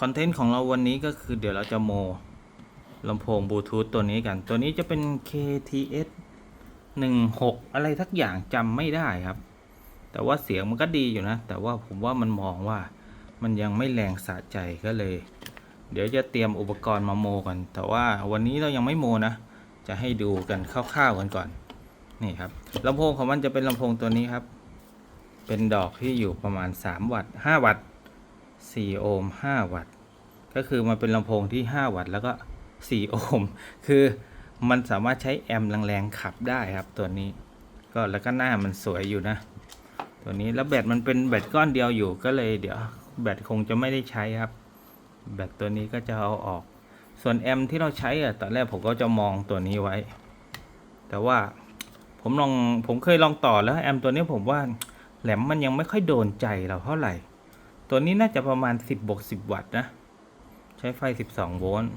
คอนเทนต์ของเราวันนี้ก็คือเดี๋ยวเราจะโมลำโพงบลูทูธตัวนี้กัน ตัวนี้จะเป็น KTS 16 อะไรทักอย่างจำไม่ได้ครับ แต่ว่าเสียงมันก็ดีอยู่นะ แต่ว่าผมว่ามันมองว่ามันยังไม่แรงสะใจก็เลย เดี๋ยวจะเตรียมอุปกรณ์มาโมกัน แต่ว่าวันนี้เรายังไม่โมนะ จะให้ดูกันคร่าวๆกันก่อน นี่ครับลำโพงของมันจะเป็นลำโพงตัวนี้ครับ เป็นดอกที่อยู่ประมาณ 3 วัตต์5วัตต์ 4 โอห์ม 5 วัตต์ ก็คือมันเป็นลำโพงที่ 5 วัตต์แล้วก็ 4 โอห์ม คือมันสามารถใช้แอมป์แรงๆขับได้ครับตัวนี้ ก็แล้วก็หน้ามันสวยอยู่นะ ตัวนี้แล้วแบตมันเป็นแบตก้อนเดียวอยู่ก็เลยเดี๋ยวแบตคงจะไม่ได้ใช้ครับ แบตตัวนี้ก็จะเอาออก ส่วนแอมป์ที่เราใช้อะตอนแรกผมก็จะมองตัวนี้ไว้ แต่ว่าผมลองผมเคยลองต่อแล้วแอมป์ตัวนี้ผมว่าแหลมมันยังไม่ค่อยโดนใจเราเท่าไหร่ ตัวนี้น่าจะประมาณ 10บวก10 วัตต์นะ ใช้ไฟ 12 โวลต์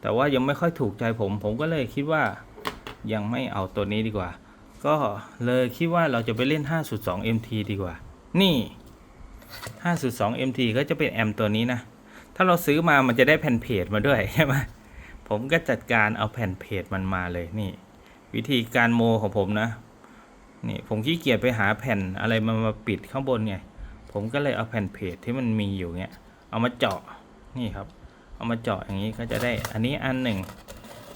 แต่ว่ายังไม่ค่อยถูกใจผม ผมก็เลยคิดว่ายังไม่เอาตัวนี้ดีกว่า ก็เลยคิดว่าเราจะไปเล่น 5.2 MT ดีกว่า นี่ 5.2 MT ก็จะเป็นแอมป์ตัวนี้นะ ถ้าเราซื้อมามันจะได้แผ่นเพจมาด้วยใช่ไหมผมก็จัดการเอาแผ่นเพจมันมาเลยนี่ วิธีการโมของผมนะ นี่ผมขี้เกียจไปหาแผ่นอะไรมามาปิดข้างบนไง ผมก็เลยเอาแผ่นเพจที่มันมีอยู่เนี้ย เอามาเจาะนี่ครับ เอามาเจาะอย่างนี้ก็จะได้ อันนี้อันหนึ่ง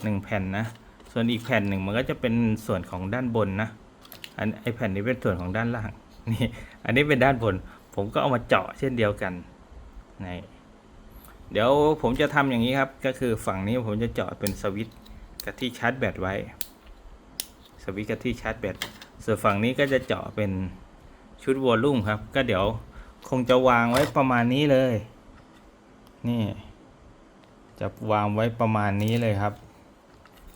หนึ่งแผ่นนะ ส่วนอีกแผ่นหนึ่งมันก็จะเป็นส่วนของด้านบนนะ อันไอแผ่นนี้เป็นส่วนของด้านล่าง นี่ อันนี้เป็นด้านบน ผมก็เอามาเจาะเช่นเดียวกันนี่เดี๋ยวผมจะทำอย่างนี้ครับ ก็คือฝั่งนี้ผมจะเจาะเป็นสวิตช์กับที่ชาร์จแบตไว้ สวิตช์กับที่ชาร์จแบต ส่วนฝั่งนี้ก็จะเจาะเป็น ชุดวอลลุ่มครับ ก็เดี๋ยวคงจะวางไว้ประมาณนี้เลย นี่ จะวางไว้ประมาณนี้เลยครับ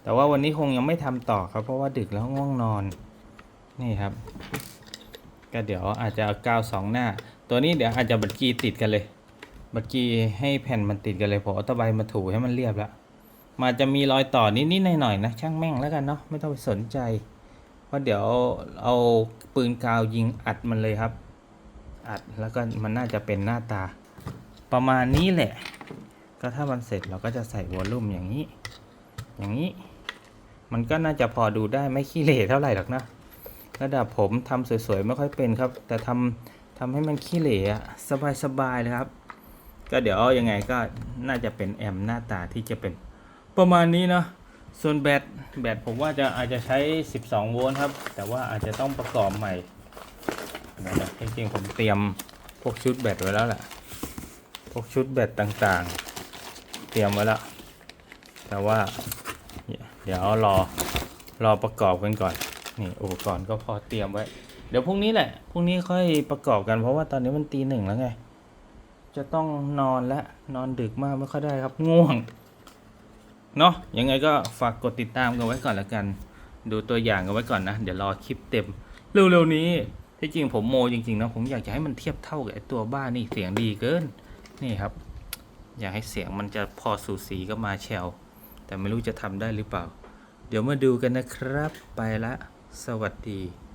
แต่ว่าวันนี้คงยังไม่ทำต่อครับ เพราะว่าดึกแล้วง่วงนอน นี่ครับ ก็เดี๋ยวอาจจะเอากาวสองหน้า ตัวนี้เดี๋ยวอาจจะบัดกีติดกันเลย บัดกีให้แผ่นมันติดกันเลยผมเอาตะไบมาถูให้มันเรียบแล้วมันจะมีรอยต่อนิดๆหน่อยๆนะ ช่างแม่งแล้วกันเนาะไม่ต้องไปสนใจ เพราะเดี๋ยวเอาปืนกาวยิงอัดมันเลยครับ อัดแล้วก็มันน่าจะเป็นหน้าตา ประมาณนี้แหละ ก็ถ้ามันเสร็จเราก็จะใส่วอลลุ่มอย่างนี้ อย่างนี้ มันก็น่าจะพอดูได้ไม่ขี้เหร่เท่าไหร่หรอกนะระดับผมทำสวยๆไม่ค่อยเป็นครับ แต่ทำทำให้มันขี้เหร่อะสบายๆเลยครับ ก็เดี๋ยวยังไงก็น่าจะเป็นแอมหน้าตาที่จะเป็นประมาณนี้เนาะ ส่วนแบตแบตผมว่าจะอาจจะใช้ 12 โวลต์ครับ แต่ว่าอาจจะต้องประกอบใหม่นะจริงๆผมเตรียมพวกชุดแบตไว้แล้วแหละพวกชุดแบตต่างๆ เตรียมไว้แล้ว แต่ว่าเดี๋ยวรอรอประกอบกันก่อน นี่อุปกรณ์ก็พอเตรียมไว้ เดี๋ยวพรุ่งนี้แหละพรุ่งนี้ค่อยประกอบกันเพราะว่าตอนนี้มันตีหนึ่งแล้วไง จะต้องนอนและนอนดึกมากไม่ค่อยได้ครับง่วง เนาะยังไงก็ฝากกดติดตามกันไว้ก่อนละกัน ดูตัวอย่างกันไว้ก่อนนะ เดี๋ยวรอคลิปเต็ม เร็วๆนี้ที่จริงผมโมจริงๆนะผมอยากจะให้มันเทียบเท่ากับตัวบ้านนี่เสียงดีเกิน นี่ครับ อยากให้เสียงมันจะพอสูสีก็มาแชลแต่ไม่รู้จะทำได้หรือเปล่า เดี๋ยวมาดูกันนะครับไปละ สวัสดี